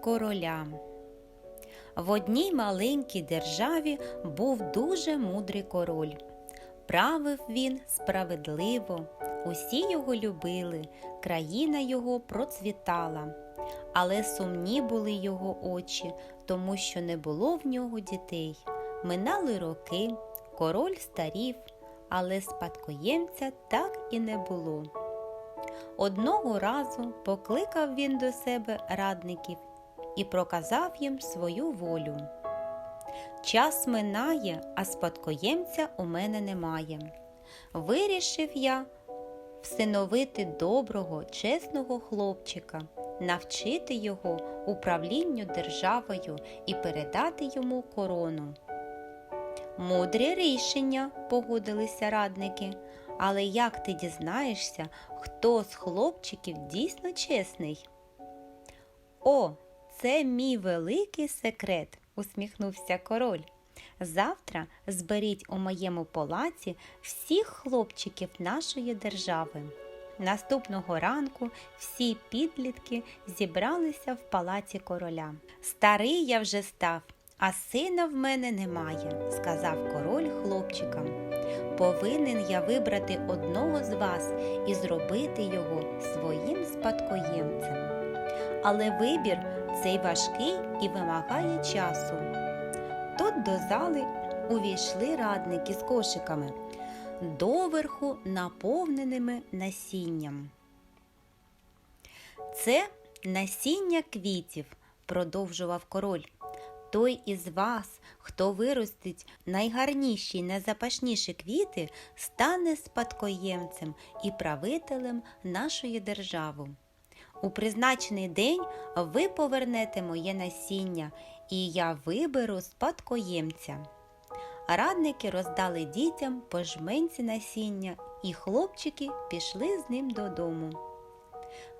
короля. В одній маленькій державі був дуже мудрий король. Правив він справедливо, усі його любили, країна його процвітала. Але сумні були його очі, тому що не було в нього дітей. Минали роки, король старів, але спадкоємця так і не було. Одного разу покликав він до себе радників і проказав їм свою волю. Час минає, а спадкоємця у мене немає. Вирішив я всиновити доброго, чесного хлопчика, навчити його управлінню державою і передати йому корону. Мудрі рішення, погодилися радники. Але як ти дізнаєшся, хто з хлопчиків дійсно чесний? О, це мій великий секрет, усміхнувся король. Завтра зберіть у моєму палаці всіх хлопчиків нашої держави. Наступного ранку всі підлітки зібралися в палаці короля. Старий я вже став, а сина в мене немає, сказав король хлопчикам. Повинен я вибрати одного з вас і зробити його своїм спадкоємцем. Але вибір цей важкий і вимагає часу. Тут до зали увійшли радники з кошиками, доверху наповненими насінням. Це насіння квітів, продовжував король. Той із вас, хто виростить найгарніші й найзапашніші квіти, стане спадкоємцем і правителем нашої держави. У призначений день ви повернете моє насіння, і я виберу спадкоємця. Радники роздали дітям по жменці насіння, і хлопчики пішли з ним додому.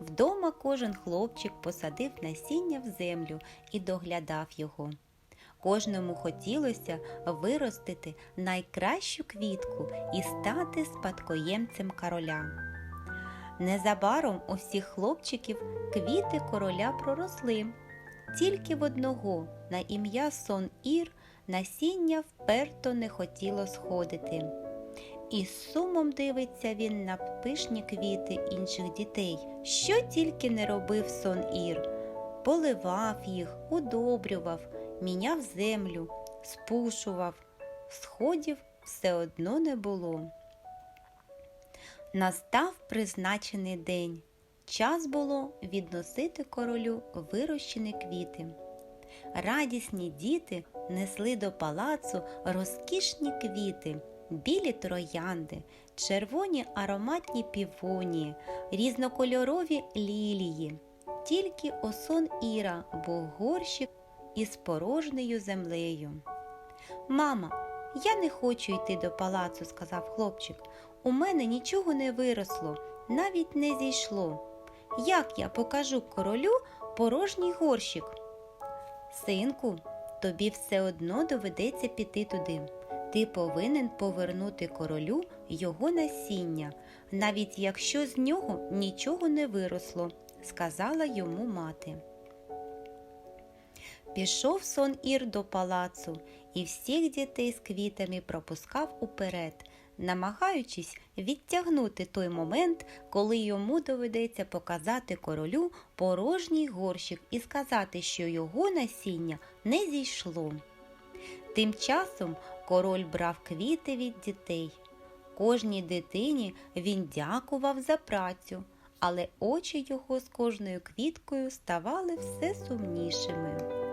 Вдома кожен хлопчик посадив насіння в землю і доглядав його. Кожному хотілося виростити найкращу квітку і стати спадкоємцем короля. Незабаром у всіх хлопчиків квіти короля проросли. Тільки в одного на ім'я Сон Ір насіння вперто не хотіло сходити. І з сумом дивиться він на пишні квіти інших дітей, що тільки не робив сон Ір, поливав їх, удобрював, міняв землю, спушував, сходів все одно не було. Настав призначений день. Час було відносити королю вирощені квіти. Радісні діти несли до палацу розкішні квіти, білі троянди, червоні ароматні півонії, різнокольорові лілії. Тільки осон Іра був горщик із порожнею землею. Мама, я не хочу йти до палацу, сказав хлопчик. У мене нічого не виросло, навіть не зійшло. Як я покажу королю порожній горщик? Синку, тобі все одно доведеться піти туди. Ти повинен повернути королю його насіння, навіть якщо з нього нічого не виросло, сказала йому мати. Пішов сон Ір до палацу і всіх дітей з квітами пропускав уперед, намагаючись відтягнути той момент, коли йому доведеться показати королю порожній горщик і сказати, що його насіння не зійшло. Тим часом король брав квіти від дітей. Кожній дитині він дякував за працю, але очі його з кожною квіткою ставали все сумнішими.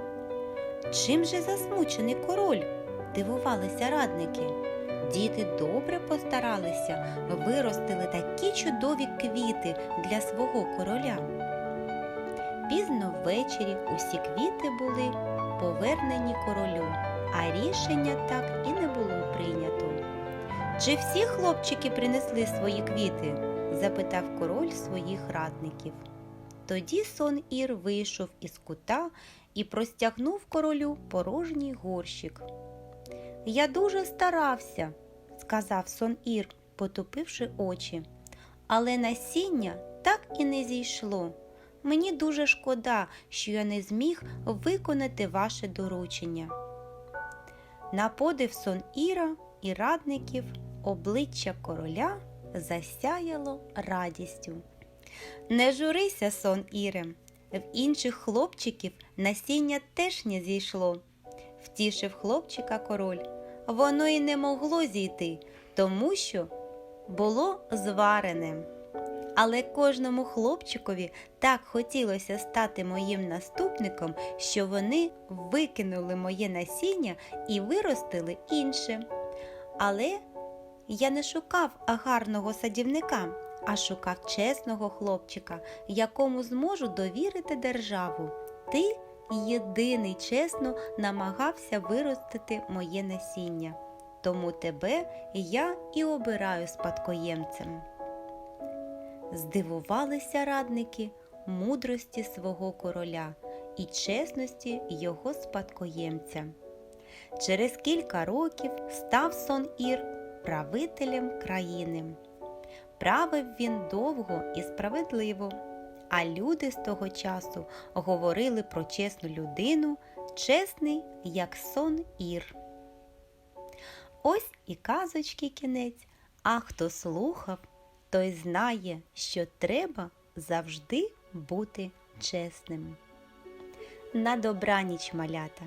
Чим же засмучений король? дивувалися радники. Діти добре постаралися, виростили такі чудові квіти для свого короля. Пізно ввечері усі квіти були повернені королю, а рішення так і не було прийнято. Чи всі хлопчики принесли свої квіти? запитав король своїх радників. Тоді сон Ір вийшов із кута і простягнув королю порожній горщик. Я дуже старався, сказав сон Ір, потупивши очі, але насіння так і не зійшло. Мені дуже шкода, що я не зміг виконати ваше доручення. На подив сон Іра і радників обличчя короля засяяло радістю. Не журися, сон Іре, в інших хлопчиків насіння теж не зійшло. Втішив хлопчика король. Воно й не могло зійти, тому що було зварене. Але кожному хлопчикові так хотілося стати моїм наступником, що вони викинули моє насіння і виростили інше. Але я не шукав гарного садівника, а шукав чесного хлопчика, якому зможу довірити державу. Ти єдиний чесно намагався виростити моє насіння. Тому тебе я і обираю спадкоємцем. Здивувалися радники мудрості свого короля і чесності його спадкоємця. Через кілька років став сон Ір правителем країни. Правив він довго і справедливо, а люди з того часу говорили про чесну людину, чесний, як сон Ір. Ось і казочки кінець, а хто слухав, той знає, що треба завжди бути чесним. На добраніч малята!